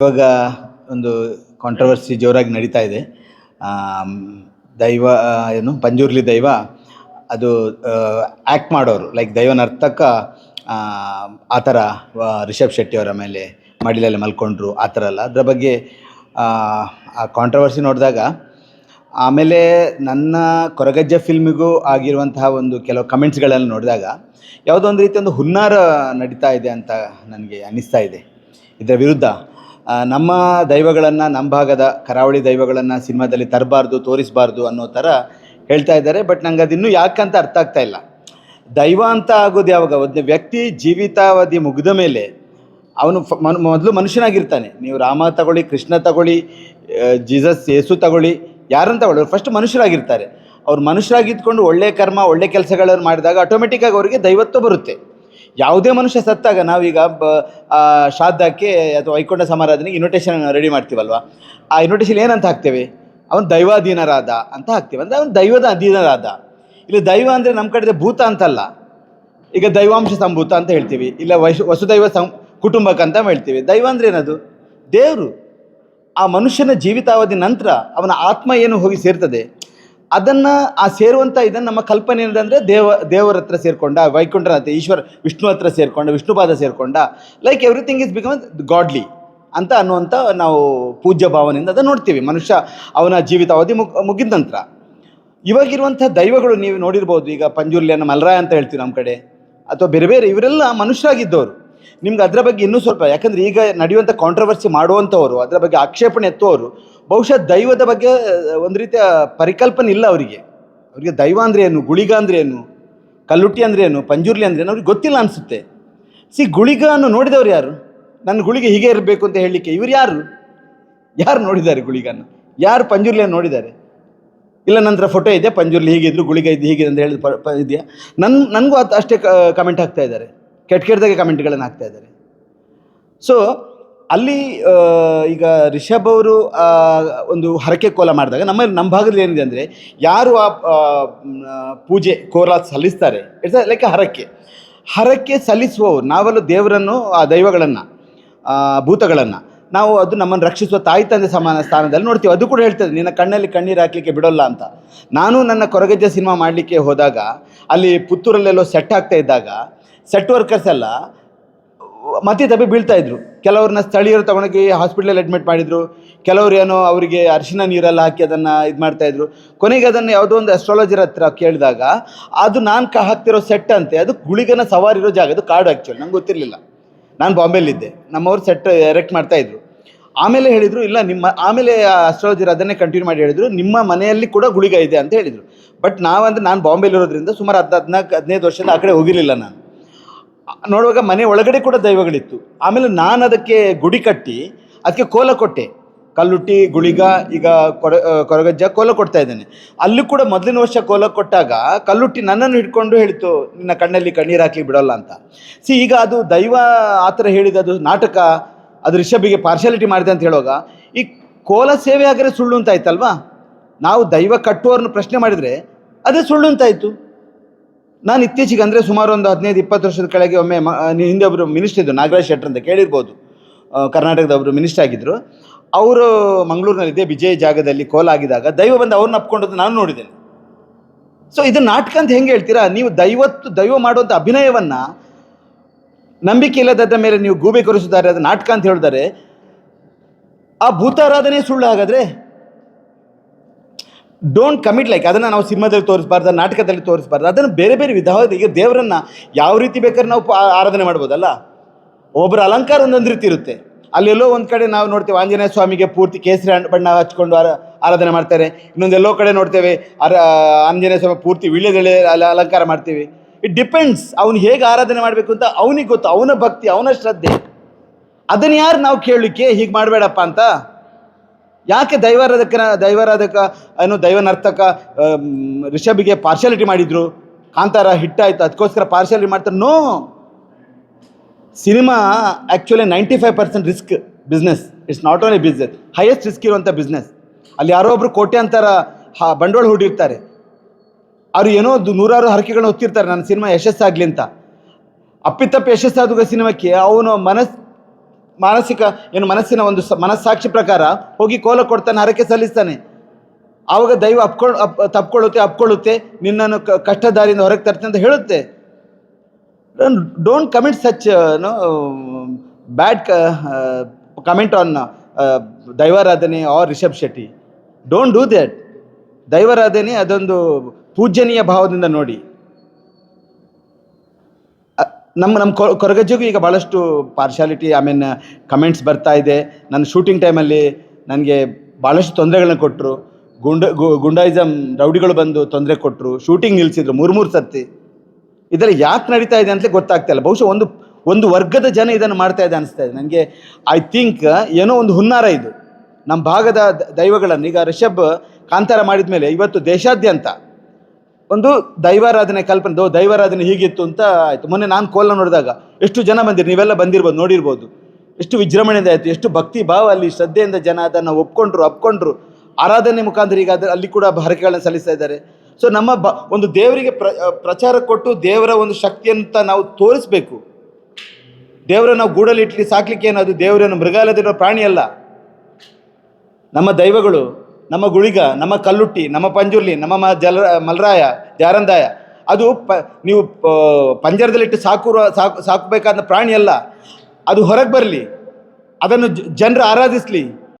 ಇವಾಗ ಒಂದು ಕಾಂಟ್ರವರ್ಸಿ ಜೋರಾಗಿ ನಡೀತಾ ಇದೆ. ದೈವ ಏನು ಪಂಜುರ್ಲಿ ದೈವ ಅದು ಆ್ಯಕ್ಟ್ ಮಾಡೋರು ಲೈಕ್ ದೈವ ನರ್ತಕ ಆ, ಥರ ರಿಷಬ್ ಶೆಟ್ಟಿ ಅವರ ಮೇಲೆ ಮಡಿಲಲ್ಲಿ ಮಲ್ಕೊಂಡ್ರು ಆ ಥರ ಎಲ್ಲ ಅದರ ಬಗ್ಗೆ ಆ, ಕಾಂಟ್ರವರ್ಸಿ ನೋಡಿದಾಗ ಆಮೇಲೆ ನನ್ನ ಕೊರಗಜ್ಜ ಫಿಲ್ಮಿಗೂ ಆಗಿರುವಂತಹ ಒಂದು ಕೆಲವು ಕಮೆಂಟ್ಸ್ಗಳನ್ನು ನೋಡಿದಾಗ ಯಾವುದೋ ಒಂದು ರೀತಿ ಒಂದು ಹುನ್ನಾರ ನಡೀತಾ ಇದೆ ಅಂತ ನನಗೆ ಅನ್ನಿಸ್ತಾ ಇದೆ. ಇದರ ವಿರುದ್ಧ ನಮ್ಮ ದೈವಗಳನ್ನು ನಮ್ಮ ಭಾಗದ ಕರಾವಳಿ ದೈವಗಳನ್ನು ಸಿನಿಮಾದಲ್ಲಿ ತರಬಾರ್ದು, ತೋರಿಸಬಾರ್ದು ಅನ್ನೋ ಥರ ಹೇಳ್ತಾ ಇದ್ದಾರೆ. ಬಟ್ ನಂಗೆ ಅದು ಇನ್ನೂ ಯಾಕಂತ ಅರ್ಥ ಆಗ್ತಾ ಇಲ್ಲ. ದೈವ ಅಂತ ಆಗೋದು ಯಾವಾಗ? ಒಂದು ವ್ಯಕ್ತಿ ಜೀವಿತಾವಧಿ ಮುಗಿದ ಮೇಲೆ ಅವನು ಮೊದಲು ಮನುಷ್ಯನಾಗಿರ್ತಾನೆ. ನೀವು ರಾಮ ತಗೊಳ್ಳಿ, ಕೃಷ್ಣ ತಗೊಳ್ಳಿ ಜೀಸಸ್, ಯೇಸು ತಗೊಳ್ಳಿ ಯಾರನ್ನು ತಗೊಳ್ಳಿ ಫಸ್ಟ್ ಮನುಷ್ಯರಾಗಿರ್ತಾರೆ. ಅವ್ರು ಮನುಷ್ಯರಾಗಿದ್ಕೊಂಡು ಒಳ್ಳೆ ಕರ್ಮ, ಒಳ್ಳೆ ಕೆಲಸಗಳನ್ನು ಮಾಡಿದಾಗ ಆಟೋಮೆಟಿಕ್ಕಾಗಿ ಅವರಿಗೆ ದೈವತ್ವ ಬರುತ್ತೆ. ಯಾವುದೇ ಮನುಷ್ಯ ಸತ್ತಾಗ ನಾವೀಗ ಬ ಶ್ರಾದ್ದಕ್ಕೆ ಅಥವಾ ವೈಕುಂಠ ಸಮಾರಾಧನೆಗೆ ಇನ್ವಿಟೇಷನ್ ರೆಡಿ ಮಾಡ್ತೀವಲ್ವ? ಆ ಇನ್ವಿಟೇಷನ್ ಏನಂತ ಹಾಕ್ತೇವೆ? ಅವನು ದೈವಾಧೀನರಾದ ಅಂತ ಹಾಕ್ತೇವೆ. ಅಂದರೆ ಅವನು ದೈವದ ಅಧೀನರಾದ. ಇಲ್ಲಿ ದೈವ ಅಂದರೆ ನಮ್ಮ ಕಡೆ ಭೂತ ಅಂತಲ್ಲ. ಈಗ ದೈವಾಂಶ ಸಂಭೂತ ಅಂತ ಹೇಳ್ತೀವಿ. ಇಲ್ಲ ವೈಶು ವಸುದೈವ ಸಂ ಕುಟುಂಬಕ್ಕೆ ಅಂತ ಹೇಳ್ತೀವಿ. ದೈವ ಅಂದರೆ ಏನದು? ದೇವರು. ಆ ಮನುಷ್ಯನ ಜೀವಿತಾವಧಿ ನಂತರ ಅವನ ಆತ್ಮ ಏನು ಹೋಗಿ ಸೇರ್ತದೆ? ಅದನ್ನು ಆ ಸೇರುವಂಥ ಇದನ್ನು ನಮ್ಮ ಕಲ್ಪನೆ ಏನಂದರೆ ದೇವ, ದೇವರ ಹತ್ರ ಸೇರಿಕೊಂಡ ವೈಕುಂಠನಾಥ ಈಶ್ವರ, ವಿಷ್ಣು ಹತ್ರ ಸೇರಿಕೊಂಡ, Vishnupad ಸೇರಿಕೊಂಡ like everything is become godly ಅಂತ ಅನ್ನುವಂಥ ನಾವು ಪೂಜ್ಯ ಭಾವನೆಯಿಂದ ಅದನ್ನು ನೋಡ್ತೀವಿ. ಮನುಷ್ಯ ಅವನ ಜೀವಿತಾವಧಿ ಮುಗ್, ಮುಗಿದ ನಂತರ. ಇವಾಗಿರುವಂಥ ದೈವಗಳು ನೀವು ನೋಡಿರ್ಬೋದು, ಈಗ ಪಂಜುರ್ಲಿಯನ್ನು ಮಲ್ರಾಯ ಅಂತ ಹೇಳ್ತೀವಿ ನಮ್ಮ ಕಡೆ. ಅಥವಾ ಬೇರೆ ಬೇರೆ, ಇವರೆಲ್ಲ ಮನುಷ್ಯರಾಗಿದ್ದವರು. ನಿಮ್ಗೆ ಅದರ ಬಗ್ಗೆ ಇನ್ನೂ ಸ್ವಲ್ಪ, ಯಾಕಂದರೆ ಈಗ ನಡೆಯುವಂಥ ಕಾಂಟ್ರವರ್ಸಿ ಮಾಡುವಂಥವ್ರು ಅದರ ಬಗ್ಗೆ ಆಕ್ಷೇಪಣೆ ಎತ್ತುವವರು ಬಹುಶಃ ದೈವದ ಬಗ್ಗೆ ಒಂದು ರೀತಿಯ ಪರಿಕಲ್ಪನೆ ಇಲ್ಲ ಅವರಿಗೆ. ಅವರಿಗೆ ದೈವ ಅಂದರೆ ಏನು, ಗುಳಿಗ ಅಂದರೆ ಏನು, ಕಲ್ಲುಟ್ಟಿ ಅಂದರೆ ಏನು, ಪಂಜುರ್ಲಿ ಅಂದರೆ ಏನು, ಅವ್ರಿಗೆ ಗೊತ್ತಿಲ್ಲ ಅನಿಸುತ್ತೆ. ಸಿ ಗುಳಿಗನ್ನು ನೋಡಿದವರು ಯಾರು? ನನ್ನ ಗುಳಿಗೆ ಹೀಗೆ ಇರಬೇಕು ಅಂತ ಹೇಳಲಿಕ್ಕೆ ಇವರು ಯಾರು? ಯಾರು ನೋಡಿದ್ದಾರೆ ಗುಳಿಗನ್ನು? ಯಾರು ಪಂಜುರ್ಲಿಯನ್ನು ನೋಡಿದ್ದಾರೆ? ಇಲ್ಲ ನಂತರ ಫೋಟೋ ಇದೆ ಪಂಜುರ್ಲಿ ಹೀಗಿದ್ರು, ಗುಳಿಗ ಇದ್ದು ಹೀಗಿದೆ ಅಂತ ಹೇಳಿದ ಪ- ಇದೆಯಾ? ನನ್ನ ನನಗೂ ಅದು ಅಷ್ಟೇ ಕಮೆಂಟ್ ಹಾಕ್ತಾ ಇದ್ದಾರೆ. ಕೆಟ್ಟ ಕೆಟ್ಟದಾಗೆ ಕಮೆಂಟ್ಗಳನ್ನು ಹಾಕ್ತಾ ಇದ್ದಾರೆ. ಸೊ ಅಲ್ಲಿ ಈಗ ರಿಷಬ್ ಅವರು ಒಂದು ಹರಕೆ ಕೋಲ ಮಾಡಿದಾಗ ನಮ್ಮ ನಮ್ಮ ಭಾಗದಲ್ಲಿ ಏನಿದೆ ಅಂದರೆ, ಯಾರು ಆ ಪೂಜೆ ಕೋಲ ಸಲ್ಲಿಸ್ತಾರೆ ಇಟ್ಸ್ ಲೈಕ್ ಹರಕೆ. ಹರಕೆ ಸಲ್ಲಿಸುವವರು, ನಾವೆಲ್ಲ ದೇವರನ್ನು, ಆ, ದೈವಗಳನ್ನು ಭೂತಗಳನ್ನು, ನಾವು ಅದು ನಮ್ಮನ್ನು ರಕ್ಷಿಸುವ ತಾಯಿ ತಂದೆ ಸಮಾನ ಸ್ಥಾನದಲ್ಲಿ ನೋಡ್ತೀವಿ. ಅದು ಕೂಡ ಹೇಳ್ತದೆ ನಿನ್ನ ಕಣ್ಣಲ್ಲಿ ಕಣ್ಣೀರು ಹಾಕಲಿಕ್ಕೆ ಬಿಡೋಲ್ಲ ಅಂತ. ನಾನು ನನ್ನ ಕೊರಗಜ್ಜ ಸಿನಿಮಾ ಮಾಡಲಿಕ್ಕೆ ಹೋದಾಗ, ಅಲ್ಲಿ ಪುತ್ತೂರಲ್ಲೆಲ್ಲೋ ಸೆಟ್ ಆಗ್ತಾ ಇದ್ದಾಗ ಸೆಟ್ ವರ್ಕರ್ಸ್ ಎಲ್ಲ ಮತ್ತೆ ತಪ್ಪಿ ಬೀಳ್ತಾ ಇದ್ರು. ಕೆಲವ್ರನ್ನ ಸ್ಥಳೀಯರು ತಗೊಂಡೋಗಿ ಹಾಸ್ಪಿಟ್ಲಲ್ಲಿ ಅಡ್ಮಿಟ್ ಮಾಡಿದ್ರು. ಕೆಲವ್ರು ಏನೋ ಅವರಿಗೆ ಅರಿಶಿನ ನೀರೆಲ್ಲ ಹಾಕಿ ಅದನ್ನು ಇದು ಮಾಡ್ತಾ ಇದ್ರು. ಕೊನೆಗೆ ಅದನ್ನು ಯಾವುದೋ ಒಂದು ಅಸ್ಟ್ರಾಲಜರ್ ಹತ್ರ ಕೇಳಿದಾಗ, ಅದು ನಾನು ಕ ಹಾಕ್ತಿರೋ ಸೆಟ್ ಅಂತೆ, ಅದು ಗುಳಿಗನ ಸವಾರಿರೋ ಜಾಗ, ಅದು ಕಾಡು ಆ್ಯಕ್ಚುಲಿ ನಂಗೆ ಗೊತ್ತಿರಲಿಲ್ಲ. ನಾನು ಬಾಂಬೆಲಿದ್ದೆ ನಮ್ಮವ್ರು ಸೆಟ್ ಎರೆಕ್ಟ್ ಮಾಡ್ತಾ ಇದ್ರು. ಆಮೇಲೆ ಹೇಳಿದರು, ಇಲ್ಲ, ನಿಮ್ಮ, ಆಮೇಲೆ ಅಸ್ಟ್ರಾಲಜರ್ ಅದನ್ನೇ ಕಂಟಿನ್ಯೂ ಮಾಡಿ ಹೇಳಿದರು, ನಿಮ್ಮ ಮನೆಯಲ್ಲಿ ಕೂಡ ಗುಳಿಗ ಇದೆ ಅಂತ ಹೇಳಿದರು. ಬಟ್ ನಾವಂದ್ರೆ ನಾನು ಬಾಂಬೆಲಿರೋದ್ರಿಂದ ಸುಮಾರು ಹದಿನಾಲ್ಕು, ಹದಿನೈದು ವರ್ಷದ ಆ ಕಡೆ ಹೋಗಿರಲಿಲ್ಲ ನಾನು. ನೋಡುವಾಗ ಮನೆ ಒಳಗಡೆ ಕೂಡ ದೈವಗಳಿತ್ತು. ಆಮೇಲೆ ನಾನು ಅದಕ್ಕೆ ಗುಡಿ ಕಟ್ಟಿ ಅದಕ್ಕೆ ಕೋಲ ಕೊಟ್ಟೆ. ಕಲ್ಲುಟ್ಟಿ, ಗುಳಿಗ, ಈಗ ಕೊರ ಕೊರಗಜ್ಜ ಕೋಲ ಕೊಡ್ತಾ ಇದ್ದೇನೆ. ಅಲ್ಲಿ ಕೂಡ ಮೊದಲಿನ ವರ್ಷ ಕೋಲ ಕೊಟ್ಟಾಗ ಕಲ್ಲುಟ್ಟಿ ನನ್ನನ್ನು ಹಿಡ್ಕೊಂಡು ಹೇಳಿತು, ನಿನ್ನ ಕಣ್ಣಲ್ಲಿ ಕಣ್ಣೀರು ಹಾಕಿ ಬಿಡೋಲ್ಲ ಅಂತ. ಸಿ ಈಗ ಅದು ದೈವ ಆ ಥರ ಹೇಳಿದ್ದು ನಾಟಕ, ಅದು ರಿಷಭಿಗೆ ಪಾರ್ಶಾಲಿಟಿ ಮಾಡಿದೆ ಅಂತ ಹೇಳುವಾಗ, ಈ ಕೋಲ ಸೇವೆ ಆಗಿದ್ರೆ ಸುಳ್ಳು ಅಂತ ಆಯ್ತಲ್ವಾ? ನಾವು ದೈವ ಕಟ್ಟುವವ್ರನ್ನ ಪ್ರಶ್ನೆ ಮಾಡಿದರೆ ಅದೇ ಸುಳ್ಳು ಅಂತಾಯಿತು ನಾನು ಇತ್ತೀಚೆಗೆ ಅಂದರೆ ಸುಮಾರು ಒಂದು ಹದಿನೈದು, ಇಪ್ಪತ್ತು ವರ್ಷದ ಕೆಳಗೆ ಒಮ್ಮೆ ಹಿಂದೆ ಒಬ್ಬರು ಮಿನಿಸ್ಟರ್ ಇದ್ದರು ನಾಗರಾಜ್ ಶೆಟ್ಟರ್ ಅಂತ ಕೇಳಿರ್ಬೋದು. ಕರ್ನಾಟಕದ ಒಬ್ಬರು ಮಿನಿಸ್ಟರ್ ಆಗಿದ್ದರು ಅವರು ಮಂಗಳೂರಿನಲ್ಲಿದ್ದೆ ವಿಜಯ ಜಾಗದಲ್ಲಿ ಕೋಲಾಗಿದಾಗ ದೈವ ಬಂದು ಅವ್ರನ್ನ ಅಪ್ಕೊಂಡದ್ದು ನಾನು ನೋಡಿದ್ದೇನೆ. ಸೊ ಇದು ನಾಟಕ ಅಂತ ಹೆಂಗೆ ಹೇಳ್ತೀರಾ? ನೀವು ದೈವತ್ತು, ದೈವ ಮಾಡುವಂಥ ಅಭಿನಯವನ್ನು ನಂಬಿಕೆ ಇಲ್ಲದ ಮೇಲೆ ನೀವು ಗೂಬೆ ಕೊರಿಸಿದ್ದಾರೆ ಅದು ನಾಟಕ ಅಂತ ಹೇಳಿದರೆ, ಆ ಭೂತಾರಾಧನೆ ಸುಳ್ಳು ಹಾಗಾದರೆ ಡೋಂಟ್ ಕಮಿಟ್ ಲೈಕ್ ಅದನ್ನು ನಾವು ಸಿನಿಮಾದಲ್ಲಿ ತೋರಿಸಬಾರ್ದು, ನಾಟಕದಲ್ಲಿ ತೋರಿಸಬಾರ್ದು, ಅದನ್ನು ಬೇರೆ ಬೇರೆ ವಿಧವಾದ ಈಗ ದೇವರನ್ನು ಯಾವ ರೀತಿ ಬೇಕಾದ್ರೆ ನಾವು ಆರಾಧನೆ ಮಾಡ್ಬೋದಲ್ಲ? ಒಬ್ಬರ ಅಲಂಕಾರ ಒಂದೊಂದು ರೀತಿ ಇರುತ್ತೆ. ಅಲ್ಲೆಲ್ಲೋ ಒಂದು ಕಡೆ ನಾವು ನೋಡ್ತೇವೆ, ಆಂಜನೇಯ ಸ್ವಾಮಿಗೆ ಪೂರ್ತಿ ಕೇಸರಿ ಹಣ್ಣು ಬಣ್ಣ ಹಚ್ಕೊಂಡು ಆರ, ಆರಾಧನೆ ಮಾಡ್ತಾರೆ. ಇನ್ನೊಂದೆಲ್ಲೋ ಕಡೆ ನೋಡ್ತೇವೆ ಅರ ಆಂಜನೇಯ ಸ್ವಾಮಿ ಪೂರ್ತಿ ವೀಳ್ಯದೆಳೆ ಅಲ್ಲಿ ಅಲಂಕಾರ ಮಾಡ್ತೀವಿ. ಇಟ್ ಡಿಪೆಂಡ್ಸ್ ಅವನು ಹೇಗೆ ಆರಾಧನೆ ಮಾಡಬೇಕು ಅಂತ ಅವನಿಗೆ ಗೊತ್ತು, ಅವನ ಭಕ್ತಿ, ಅವನ ಶ್ರದ್ಧೆ. ಅದನ್ನು ಯಾರು ನಾವು ಕೇಳಲಿಕ್ಕೆ ಹೀಗೆ ಮಾಡಬೇಡಪ್ಪ ಅಂತ? ಯಾಕೆ ದೈವಾರಾಧಕನ ದೈವಾರಾಧಕ ಏನು ದೈವ ನರ್ತಕ ಆಮ್, ರಿಷಭಿಗೆ ಪಾರ್ಶಾಲಿಟಿ ಮಾಡಿದ್ರು? ಕಾಂತಾರ ಹಿಟ್ಟಾಯ್ತು ಅದಕ್ಕೋಸ್ಕರ ಪಾರ್ಶಾಲಿಟಿ ಮಾಡ್ತಾರೆ. No cinema actually ninety five percent risk business it's not only business highest risk ಇರುವಂಥ ಬಿಸ್ನೆಸ್ ಅಲ್ಲಿ ಯಾರೋ ಒಬ್ರು ಕೋಟ್ಯಾಂತರ ಬಂಡವಾಳ ಹೂಡಿರ್ತಾರೆ. ಅವರು ಏನೋ ನೂರಾರು ಹರಕೆಗಳನ್ನ ಹೊತ್ತಿರ್ತಾರೆ ನನ್ನ ಸಿನಿಮಾ ಯಶಸ್ಸಾಗಲಿ ಅಂತ. ಅಪ್ಪಿತಪ್ಪಿ ಯಶಸ್ಸಾದ ಸಿನಿಮಾಕ್ಕೆ ಅವನು ಮನಸ್ ಮಾನಸಿಕ, ಏನು ಮನಸ್ಸಿನ ಒಂದು ಮನಸ್ಸಾಕ್ಷಿ ಪ್ರಕಾರ ಹೋಗಿ ಕೋಲ ಕೊಡ್ತಾನೆ, ಹರಕೆ ಸಲ್ಲಿಸ್ತಾನೆ. ಆವಾಗ ದೈವ ಅಪ್ಕೊಳ್, ಅಪ್ ತಪ್ಕೊಳ್ಳುತ್ತೆ ಅಪ್ಕೊಳ್ಳುತ್ತೆ ನಿನ್ನನ್ನು ಕಷ್ಟ ದಾರಿಯಿಂದ ಹೊರಗೆ ತರ್ತೇನೆ ಅಂತ ಹೇಳುತ್ತೆ. Don't comment such no bad comment on ದೈವಾರಾಧನೆ or Rishab Shetty don't do that ದೈವಾರಾಧನೆ ಅದೊಂದು ಪೂಜ್ಯನೀಯ ಭಾವದಿಂದ ನೋಡಿ. ನಮ್ಮ ನಮ್ಮ ಕೊರಗಜ್ಜೆಗೂ ಈಗ ಭಾಳಷ್ಟು ಪಾರ್ಶಾಲಿಟಿ ಐ ಮೀನ್ ಕಮೆಂಟ್ಸ್ ಬರ್ತಾ ಇದೆ. ನನ್ನ ಶೂಟಿಂಗ್ ಟೈಮಲ್ಲಿ ನನಗೆ ಭಾಳಷ್ಟು ತೊಂದರೆಗಳನ್ನ ಕೊಟ್ಟರು ಗುಂಡ ಗುಂಡಾಯಿಸಮ್ ರೌಡಿಗಳು ಬಂದು ತೊಂದರೆ ಕೊಟ್ಟರು ಶೂಟಿಂಗ್ ನಿಲ್ಲಿಸಿದ್ರು ಮೂರು ಮೂರು ಸರ್ತಿ. ಇದೆಲ್ಲ ಯಾಕೆ ನಡೀತಾ ಇದೆ ಅಂತಲೇ ಗೊತ್ತಾಗ್ತಾ ಇಲ್ಲ. ಬಹುಶಃ ಒಂದು ಒಂದು ವರ್ಗದ ಜನ ಇದನ್ನು ಮಾಡ್ತಾ ಇದೆ ಅನಿಸ್ತಾ ಇದೆ. ನನಗೆ ಐ ಥಿಂಕ್ ಏನೋ ಒಂದು ಹುನ್ನಾರ ಇದು. ನಮ್ಮ ಭಾಗದ ದೈವಗಳನ್ನು ಈಗ ರಿಷಬ್ ಕಾಂತಾರ ಮಾಡಿದ ಮೇಲೆ ಇವತ್ತು ದೇಶಾದ್ಯಂತ ಒಂದು ದೈವಾರಾಧನೆ ಕಲ್ಪನೆ ದೈವಾರಾಧನೆ ಹೀಗಿತ್ತು ಅಂತ ಆಯಿತು. ಮೊನ್ನೆ ನಾನು ಕೋಲ ನೋಡಿದಾಗ ಎಷ್ಟು ಜನ ಬಂದಿರಿ? ನೀವೆಲ್ಲ ಬಂದಿರ್ಬೋದು, ನೋಡಿರ್ಬೋದು. ಎಷ್ಟು ವಿಜೃಂಭಣೆಯಿಂದ ಆಯಿತು, ಎಷ್ಟು ಭಕ್ತಿ ಭಾವ ಅಲ್ಲಿ, ಶ್ರದ್ಧೆಯಿಂದ ಜನ ಅದನ್ನು ಒಪ್ಕೊಂಡ್ರು, ಅಪ್ಕೊಂಡ್ರು. ಆರಾಧನೆ ಮುಖಾಂತರ ಈಗ ಅಲ್ಲಿ ಕೂಡ ಹರಕೆಗಳನ್ನ ಸಲ್ಲಿಸ್ತಾ ಇದ್ದಾರೆ. ಸೊ ನಮ್ಮ ಬ, ಒಂದು ದೇವರಿಗೆ ಪ್ರ ಪ್ರಚಾರ ಕೊಟ್ಟು ದೇವರ ಒಂದು ಶಕ್ತಿಯಂತ ನಾವು ತೋರಿಸ್ಬೇಕು. ದೇವರ ನಾವು ಗೂಡಲ್ಲಿ ಇಟ್ಲಿ ಸಾಕ್ಲಿಕ್ಕೆ ಏನು ಅದು ದೇವರನ್ನು ಮೃಗಾಲಯದಿರೋ ಪ್ರಾಣಿ ಅಲ್ಲ ನಮ್ಮ ದೈವಗಳು ನಮ್ಮ ಗುಳಿಗ, ನಮ್ಮ ಕಲ್ಲುಟ್ಟಿ, ನಮ್ಮ ಪಂಜುರ್ಲಿ, ನಮ್ಮ ಮ ಜಲ, ಮಲರಾಯ, ಜಾರಂದಾಯ, ಅದು ಪ, ನೀವು ಪಂಜರದಲ್ಲಿಟ್ಟು ಸಾಕುವ ಸಾಕು, ಸಾಕಬೇಕಾದ ಪ್ರಾಣಿ ಅಲ್ಲ ಅದು ಹೊರಗೆ ಬರಲಿ, ಅದನ್ನು ಜನರು ಆರಾಧಿಸಲಿ.